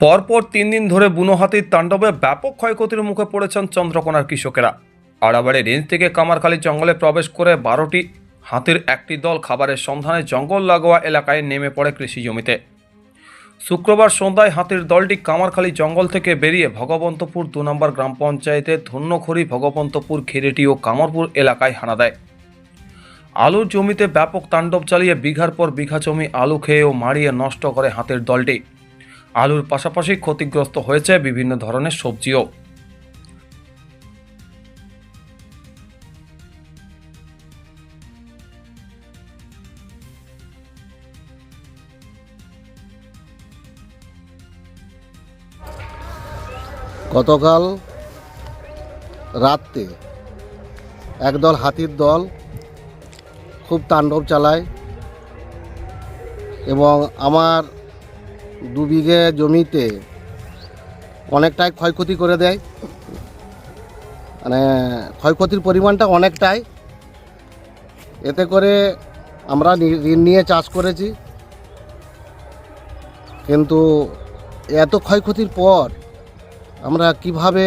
পরপর তিন দিন ধরে বুনো হাতির তাণ্ডবে ব্যাপক ক্ষয়ক্ষতির মুখে পড়েছেন চন্দ্রকোনার কৃষকেরা। আড়াবাড়ি রেঞ্জ থেকে কামারখালী জঙ্গলে প্রবেশ করে বারোটি হাতির একটি দল খাবারের সন্ধানে জঙ্গল লাগোয়া এলাকায় নেমে পড়ে কৃষি জমিতে। শুক্রবার সন্ধ্যায় হাতির দলটি কামারখালী জঙ্গল থেকে বেরিয়ে ভগবন্তপুর দু নম্বর গ্রাম পঞ্চায়েতের ধন্যখড়ি, ভগবন্তপুর, খেরেটি ও কামরপুর এলাকায় হানা দেয়। আলুর জমিতে ব্যাপক তাণ্ডব চালিয়ে বিঘার পর বিঘা জমি আলু খেয়ে ও মারিয়ে নষ্ট করে হাতের দলটি। আলুর পাশাপাশি ক্ষতিগ্রস্ত হয়েছে বিভিন্ন ধরনের সবজিও। গতকাল রাত্রে একদল হাতির দল খুব তাণ্ডব চালায় এবং আমার দু বিঘে জমিতে অনেকটাই ক্ষয়ক্ষতি করে দেয়। মানে ক্ষয়ক্ষতির পরিমাণটা অনেকটাই। এতে করে আমরা ঋণ নিয়ে চাষ করেছি। কিন্তু এত ক্ষয়ক্ষতির পর আমরা কীভাবে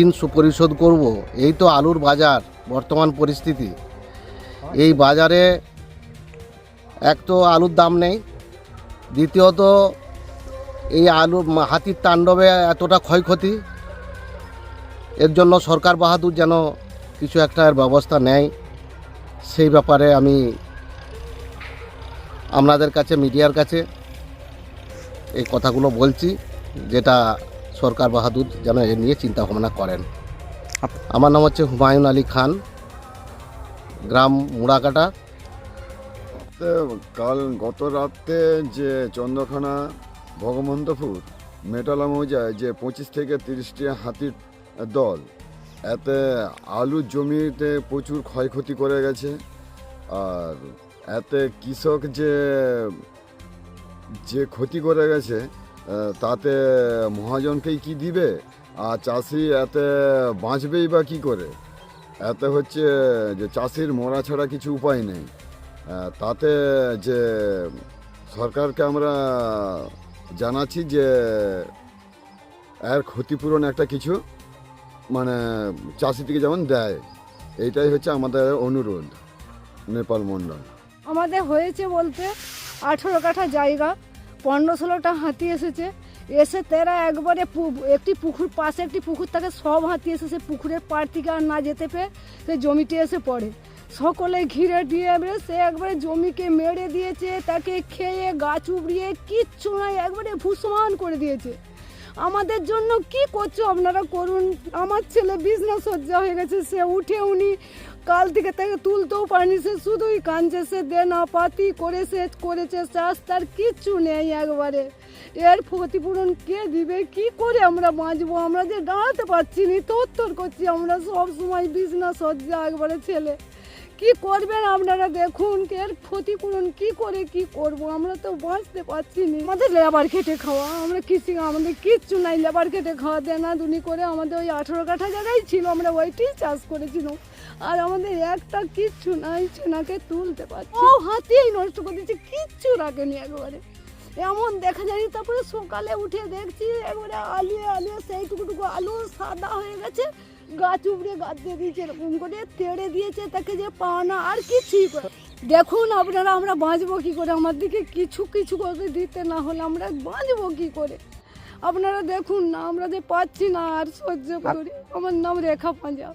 ঋণ সুপরিশোধ করব? এই তো আলুর বাজার, বর্তমান পরিস্থিতি। এই বাজারে এক তো আলুর দাম নেই। দ্বিতীয়ত এই আলু হাতির তাণ্ডবে এতটা ক্ষয়ক্ষতি এর জন্য সরকার বাহাদুর যেন কিছু একটা এর ব্যবস্থা নেয় সেই ব্যাপারে আমি আপনাদের কাছে মিডিয়ার কাছে এই কথাগুলো বলছি যেটা সরকার বাহাদুর যেন এ নিয়ে চিন্তা ভাবনা করেন আমার নাম হচ্ছে হুমায়ুন আলী খান গ্রাম মুড়াকাটা। তো কাল গত রাতে যে চন্দ্রখানা, ভগবন্তপুর মেটালা মৌজায় যে পঁচিশ থেকে তিরিশটি হাতির দল, এতে আলুর জমিতে প্রচুর ক্ষয়ক্ষতি করে গেছে। আর এতে কৃষক যে যে ক্ষতি করে গেছে তাতে মহাজনকেই কি দিবে? আর চাষি এতে বাঁচবেই বা কী করে? এতে হচ্ছে যে চাষির মরা ছাড়া কিছু উপায় নেই। তাতে যে সরকারকে আমরা জানাচ্ছি যে এর ক্ষতিপূরণ একটা কিছু মানে চাষি থেকে যেমন দেয়, এইটাই হচ্ছে আমাদের অনুরোধ, নেপাল মণ্ডল আমাদের হয়েছে বলতে আঠেরো কাঠা জায়গা, পনেরো ষোলোটা হাতি এসেছে, এসে তারা একবারে একটি পুকুর পাশে একটি পুকুর থাকে, সব হাতি এসে সে পুকুরের পাড় থেকে আর না যেতে পেয়ে সে জমিতে এসে পড়ে। সকলে ঘিরে দিয়ে সে একবারে জমিকে মেরে দিয়েছে, তাকে খেয়ে গাছ উবড়িয়ে কিচ্ছু নাই একবারে ভুসমান করে দিয়েছে। আমাদের জন্য কি করছ আপনারা করুন। আমার ছেলে বিজনেস সজ্জা হয়ে গেছে, সে উঠে উনি কাল থেকে তাকে তুলতেও পারেনি, সে শুধুই কাঁদছে, সে দেনা পাতি করে সে করেছে চাষ তার কিচ্ছু নেই একবারে। এর ক্ষতিপূরণ কে দিবে, কি করে আমরা বাঁচবো? আমরা যে দাঁড়াতে পারছি নি, তোর করছি আমরা সব সময় বিজনেস সজ্জা একবারে ছেলে। কি করবেন আপনারা দেখুন এর ক্ষতিপূরণ কি করে কি করব? আমরা তো বাঁচতে পারছি না। আমাদের লেবার খেটে খাওয়া, আমরা কৃষি আমাদের কিচ্ছু নাই। লেবার খেটে খাওয়া দেনা দুনি করে আমাদের ওই আঠেরো কাঠা জায়গায় ছিল, আমরা ওইটাই চাষ করেছিলাম আর আমাদের একটা কিচ্ছু নাই, চেনাকে তুলতে পারছি। ও হাতিয়েই নষ্ট করে দিচ্ছে কিচ্ছু রাখেনি একবারে। এমন দেখা যায় তারপরে সকালে উঠে দেখছি, একবারে আলিয়ে আলিয়ে সেইটুকুটুকু আলু সাদা হয়ে গেছে। গাছ উপড়ে গাছ দিয়ে দিয়েছে, এরকম করে তেড়ে দিয়েছে, তাকে যে পাওনা আর কিছুই করে দেখুন আপনারা, আমরা বাঁচবো কী করে? আমার দিকে কিছু কিছু করে দিতে না হলে আমরা বাঁচবো কী করে? আপনারা দেখুন না, আমরা যে পাচ্ছি না আর সহ্য করি। আমার নাম রেখা পাঞ্জাব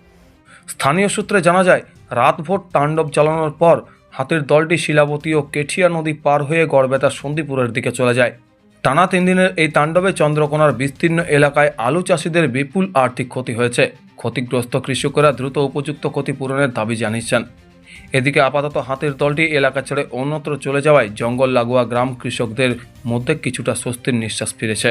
স্থানীয় সূত্রে জানা যায়, রাতভর তাণ্ডব চালানোর পর হাতির দলটি শিলাবতী ও কেঠিয়া নদী পার হয়ে গড়বেতা সন্দীপুরের দিকে চলে যায়। টানা তিন দিনের এই তাণ্ডবে চন্দ্রকোনার বিস্তীর্ণ এলাকায় আলু চাষিদের বিপুল আর্থিক ক্ষতি হয়েছে। ক্ষতিগ্রস্ত কৃষকরা দ্রুত উপযুক্ত ক্ষতিপূরণের দাবি জানিয়েছেন। এদিকে আপাতত হাতির দলটি এলাকা ছেড়ে অন্যত্র চলে যাওয়ায় জঙ্গল লাগোয়া গ্রাম কৃষকদের মধ্যে কিছুটা স্বস্তির নিঃশ্বাস ফিরেছে।